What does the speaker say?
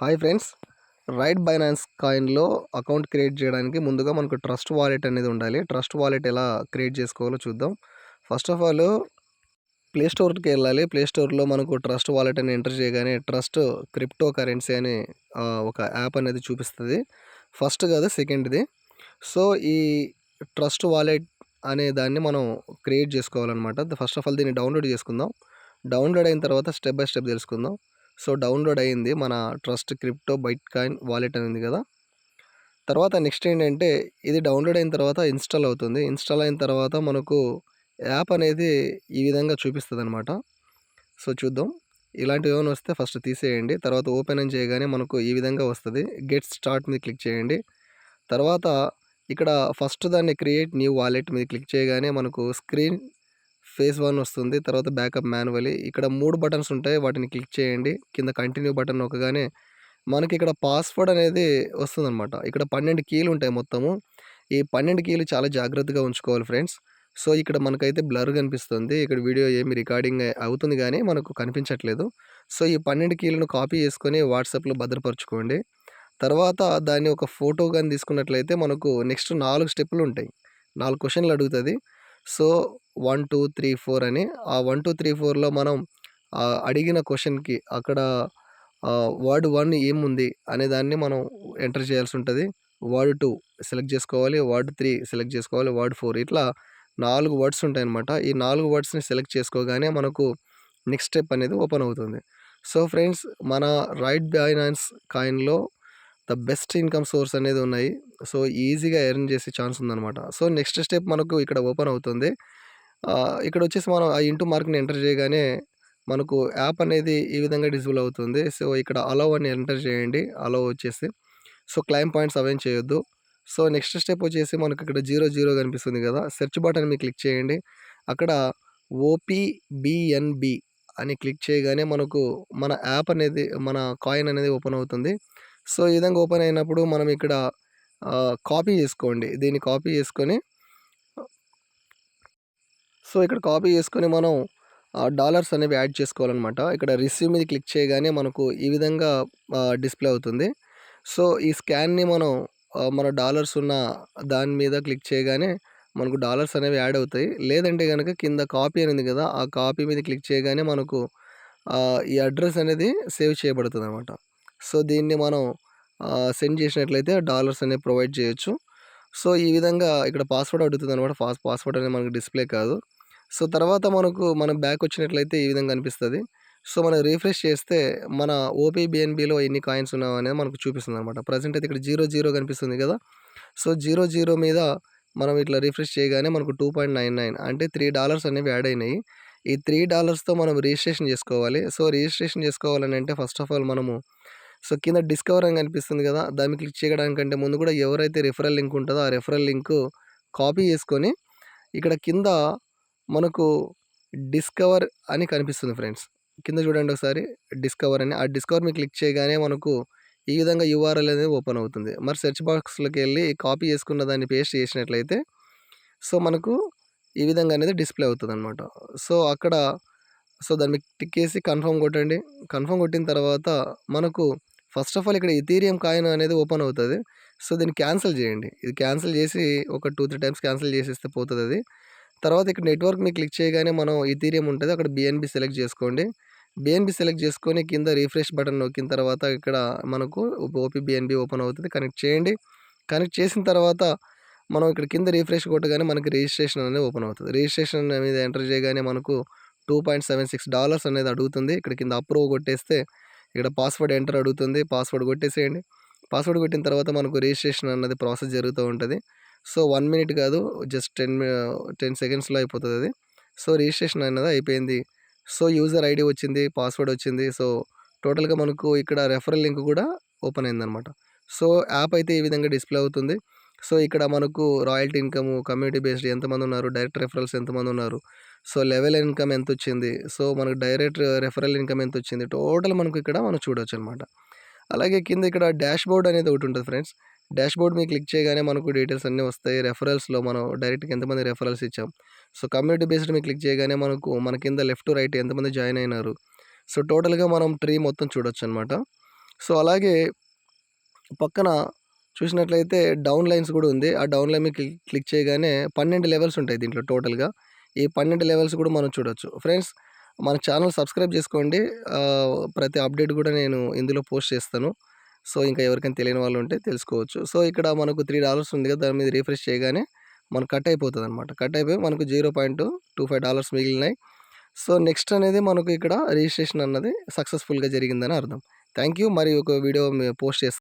Hi friends. Right Binance కాయిన్లో account create చేయడానికి ముందుగా మనకు ట్రస్ట్ వాలెట్ అనేది ఉండాలి. ట్రస్ట్ వాలెట్ ఎలా క్రియేట్ చేసుకోవాలో చూద్దాం. ఫస్ట్ ఆఫ్ ఆల్ ప్లే స్టోర్కి వెళ్ళాలి. ప్లే స్టోర్లో మనకు ట్రస్ట్ వాలెట్ అని ఎంటర్ చేయగానే ట్రస్ట్ క్రిప్టో కరెన్సీ అని ఒక యాప్ అనేది చూపిస్తుంది. ఫస్ట్ కాదు సెకండ్ది. సో ఈ ట్రస్ట్ వాలెట్ అనే దాన్ని మనం క్రియేట్ చేసుకోవాలన్నమాట. ఫస్ట్ ఆఫ్ ఆల్ దీన్ని డౌన్లోడ్ చేసుకుందాం. డౌన్లోడ్ అయిన తర్వాత స్టెప్ బై స్టెప్ తెలుసుకుందాం. సో డౌన్లోడ్ అయింది మన trust crypto byte coin wallet అనేది కదా! తర్వాత నెక్స్ట్ ఏంటంటే ఇది డౌన్లోడ్ అయిన తర్వాత ఇన్స్టాల్ అవుతుంది. ఇన్స్టాల్ అయిన తర్వాత మనకు యాప్ అనేది ఈ విధంగా చూపిస్తుంది అనమాట సో చూద్దాం. ఇలాంటివి ఏమైనా వస్తే ఫస్ట్ తీసేయండి. తర్వాత ఓపెన్ అని చేయగానే మనకు ఈ విధంగా వస్తుంది. గెట్ స్టార్ట్ మీద క్లిక్ చేయండి. తర్వాత ఇక్కడ ఫస్ట్ దాన్ని క్రియేట్ న్యూ వాలెట్ మీద క్లిక్ చేయగానే మనకు స్క్రీన్ ఫేస్ వన్ వస్తుంది తర్వాత బ్యాకప్ మాన్యువలీ. ఇక్కడ మూడు బటన్స్ ఉంటాయి వాటిని క్లిక్ చేయండి. కింద కంటిన్యూ బటన్ నొక్కగానే మనకి ఇక్కడ పాస్వర్డ్ అనేది వస్తుందన్నమాట. ఇక్కడ పన్నెండు కీలు ఉంటాయి మొత్తము. ఈ పన్నెండు కీలు చాలా జాగ్రత్తగా ఉంచుకోవాలి ఫ్రెండ్స్. సో ఇక్కడ మనకైతే బ్లర్ కనిపిస్తుంది. ఇక్కడ వీడియో ఏమి రికార్డింగ్ అవుతుంది కానీ మనకు కనిపించట్లేదు. సో ఈ పన్నెండు కీలను కాపీ చేసుకొని వాట్సాప్లో భద్రపరచుకోండి. తర్వాత దాన్ని ఒక ఫోటో కానీ తీసుకున్నట్లయితే మనకు నెక్స్ట్ నాలుగు స్టెప్పులు ఉంటాయి. నాలుగు క్వశ్చన్లు అడుగుతుంది. So one two three four అని. ఆ వన్ టూ త్రీ ఫోర్లో మనం అడిగిన క్వశ్చన్కి అక్కడ వర్డ్ వన్ ఏముంది అనే దాన్ని మనం ఎంటర్ చేయాల్సి ఉంటుంది. వర్డ్ టూ సెలెక్ట్ చేసుకోవాలి వర్డ్ త్రీ సెలెక్ట్ చేసుకోవాలి వర్డ్ ఫోర్ ఇట్లా నాలుగు వర్డ్స్ ఉంటాయన్నమాట. ఈ నాలుగు వర్డ్స్ని సెలెక్ట్ చేసుకోగానే మనకు నెక్స్ట్ స్టెప్ అనేది ఓపెన్ అవుతుంది. సో ఫ్రెండ్స్ మన రైట్ బైనాన్స్ కాయిన్లో ద బెస్ట్ ఇన్కమ్ సోర్స్ అనేది ఉన్నాయి. సో ఈజీగా ఎర్న్ చేసే ఛాన్స్ ఉందన్నమాట. సో నెక్స్ట్ స్టెప్ మనకు ఇక్కడ ఓపెన్ అవుతుంది. ఇక్కడ వచ్చేసి మనం ఆ ఇంటూ మార్క్ని ఎంటర్ చేయగానే మనకు యాప్ అనేది ఈ విధంగా డిజిబుల్ అవుతుంది. సో ఇక్కడ అలవ్ అని ఎంటర్ చేయండి. అలవ్ వచ్చేసి. సో క్లైమ్ పాయింట్స్ అవేం చేయొద్దు. సో నెక్స్ట్ స్టెప్ వచ్చేసి మనకు ఇక్కడ జీరో జీరో కనిపిస్తుంది కదా! సెర్చ్ బటన్ మీ క్లిక్ చేయండి. అక్కడ ఓపీబిఎన్బి అని క్లిక్ చేయగానే మనకు మన యాప్ అనేది మన కాయిన్ అనేది ఓపెన్ అవుతుంది. సో ఈ విధంగా ఓపెన్ అయినప్పుడు మనం ఇక్కడ కాపీ చేసుకోండి. దీన్ని కాపీ చేసుకొని సో ఇక్కడ కాపీ చేసుకొని మనం డాలర్స్ అనేవి యాడ్ చేసుకోవాలన్నమాట. ఇక్కడ రిసీవ్ మీద క్లిక్ చేయగానే మనకు ఈ విధంగా డిస్ప్లే అవుతుంది. సో ఈ స్కాన్ని మనం మన డాలర్స్ ఉన్న దాని మీద క్లిక్ చేయగానే మనకు డాలర్స్ అనేవి యాడ్ అవుతాయి. లేదంటే కనుక కింద కాపీ అనేది కదా ఆ కాపీ మీద క్లిక్ చేయగానే మనకు ఈ అడ్రస్ అనేది సేవ్ చేయబడుతుంది అనమాట సో దీన్ని మనం సెండ్ చేసినట్లయితే డాలర్స్ అనేవి ప్రొవైడ్ చేయొచ్చు. సో ఈ విధంగా ఇక్కడ పాస్వర్డ్ అడుగుతుంది అనమాట పాస్ పాస్వర్డ్ అనేది మనకు డిస్ప్లే కాదు. సో తర్వాత మనకు మనం బ్యాక్ వచ్చినట్లయితే ఈ విధంగా కనిపిస్తుంది సో మనం రీఫ్రెష్ చేస్తే మన ఓపీబిఎన్బిలో ఎన్ని కాయిన్స్ ఉన్నావు అనేది మనకు చూపిస్తుంది అనమాట ప్రజెంట్ అయితే ఇక్కడ జీరో జీరో కనిపిస్తుంది కదా! సో జీరో జీరో మీద మనం ఇట్లా రిఫ్రెష్ చేయగానే మనకు టూ పాయింట్ నైన్ నైన్ అంటే త్రీ డాలర్స్ అనేవి యాడ్ అయినాయి. ఈ త్రీ డాలర్స్తో మనం రిజిస్ట్రేషన్ చేసుకోవాలి. సో రిజిస్ట్రేషన్ చేసుకోవాలని అంటే ఫస్ట్ ఆఫ్ ఆల్ మనము సో కింద డిస్కవర్ అని కనిపిస్తుంది కదా! దాన్ని క్లిక్ చేయడానికంటే ముందు కూడా ఎవరైతే రెఫరల్ లింక్ ఉంటుందో ఆ రెఫరల్ లింక్ కాపీ చేసుకొని ఇక్కడ కింద మనకు డిస్కవర్ అని కనిపిస్తుంది ఫ్రెండ్స్. కింద చూడండి ఒకసారి. డిస్కవర్ అని. ఆ డిస్కవర్ మీద క్లిక్ చేయగానే మనకు ఈ విధంగా యూఆర్ఎల్ అనేది ఓపెన్ అవుతుంది. మరి సెర్చ్ బాక్స్లోకి వెళ్ళి కాపీ చేసుకున్న దాన్ని పేస్ట్ చేసినట్లయితే సో మనకు ఈ విధంగా అనేది డిస్ప్లే అవుతుంది అనమాట సో అక్కడ సో దాన్ని మీకు టిక్ చేసి కన్ఫర్మ్ కొట్టండి. కన్ఫర్మ్ కొట్టిన తర్వాత మనకు ఫస్ట్ ఆఫ్ ఆల్ ఇక్కడ ఇథీరియం కాయిన్ అనేది ఓపెన్ అవుతుంది. సో దీన్ని క్యాన్సిల్ చేయండి. ఇది క్యాన్సిల్ చేసి ఒక టూ త్రీ టైమ్స్ క్యాన్సిల్ చేసేస్తే పోతుంది అది. తర్వాత ఇక్కడ నెట్వర్క్ క్లిక్ చేయగానే మనం ఇథీరియం ఉంటుంది. అక్కడ బిఎన్బి సెలెక్ట్ చేసుకోండి. బిఎన్బి సెలెక్ట్ చేసుకొని కింద రీఫ్రెష్ బటన్ నొక్కిన తర్వాత ఇక్కడ మనకు ఓపీ బిఎన్బి ఓపెన్ అవుతుంది. కనెక్ట్ చేయండి. కనెక్ట్ చేసిన తర్వాత మనం ఇక్కడ కింద రీఫ్రెష్ కొట్టగానే మనకి రిజిస్ట్రేషన్ అనేది ఓపెన్ అవుతుంది. రిజిస్ట్రేషన్ మీద ఎంటర్ చేయగానే మనకు two point seven six dollars అనేది అడుగుతుంది. ఇక్కడ కింద అప్రూవ్ కొట్టేస్తే ఇక్కడ పాస్వర్డ్ ఎంటర్ అడుగుతుంది. పాస్వర్డ్ కొట్టేసేయండి. పాస్వర్డ్ కొట్టిన తర్వాత మనకు రిజిస్ట్రేషన్ అన్నది ప్రాసెస్ జరుగుతూ ఉంటుంది. సో వన్ మినిట్ కాదు. జస్ట్ టెన్ టెన్ సెకండ్స్లో అయిపోతుంది అది. సో రిజిస్ట్రేషన్ అనేది అయిపోయింది. సో యూజర్ ఐడి వచ్చింది పాస్వర్డ్ వచ్చింది. సో టోటల్గా మనకు ఇక్కడ రెఫరల్ లింక్ కూడా ఓపెన్ అయిందనమాట సో యాప్ అయితే ఈ విధంగా డిస్ప్లే అవుతుంది. సో ఇక్కడ మనకు రాయల్టీ ఇన్కమ్ కమ్యూనిటీ బేస్డ్ ఎంతమంది ఉన్నారు డైరెక్ట్ రెఫరల్స్ ఎంతమంది ఉన్నారు. సో లెవెల్ ఇన్కమ్ ఎంత వచ్చింది సో మనకు డైరెక్ట్ రెఫరల్ ఇన్కమ్ ఎంత వచ్చింది టోటల్ మనకు ఇక్కడ మనం చూడవచ్చు అనమాట అలాగే కింద ఇక్కడ డాష్ బోర్డ్ అనేది ఒకటి ఉంటుంది ఫ్రెండ్స్. బోర్డ్ మీద క్లిక్ చేయగానే మనకు డీటెయిల్స్ అన్నీ వస్తాయి రెఫరల్స్లో మనం డైరెక్ట్గా ఎంతమంది రెఫరల్స్ ఇచ్చాం సో కమ్యూనిటీ బేస్డ్ మీద క్లిక్ చేయగానే మనకు మన కింద లెఫ్ట్ రైట్ ఎంతమంది జాయిన్ అయినారు సో టోటల్గా మనం ట్రీ మొత్తం చూడొచ్చు అనమాట సో, అలాగే పక్కన చూసినట్లయితే డౌన్ లైన్స్ కూడా ఉంది. ఆ డౌన్ లైన్ మీద క్లిక్ చేయగానే 12 లెవెల్స్ ఉంటాయి దీంట్లో టోటల్‌గా. ఈ 12 లెవెల్స్ కూడా మనం చూడొచ్చు. ఫ్రెండ్స్ మన ఛానల్ సబ్స్క్రైబ్ చేసుకోండి. ప్రతి అప్డేట్ కూడా నేను ఇందులో పోస్ట్ చేస్తాను. సో, ఇంకా ఎవరికైనా తెలియని వాళ్ళు ఉంటే తెలుసుకోవచ్చు. సో, ఇక్కడ మనకు త్రీ డాలర్స్ ఉంది కదా! దాని మీద రిఫ్రెష్ చేయగానే మనకు కట్ అయిపోతుంది అనమాట కట్ అయిపోయి మనకు $0.25 మిగిలినాయి. సో, నెక్స్ట్ అనేది మనకు ఇక్కడ రిజిస్ట్రేషన్ అన్నది సక్సెస్‌ఫుల్‌గా జరిగిందని అర్థం. Thank you. మరి ఒక వీడియో పోస్ట్ చేస్తాను.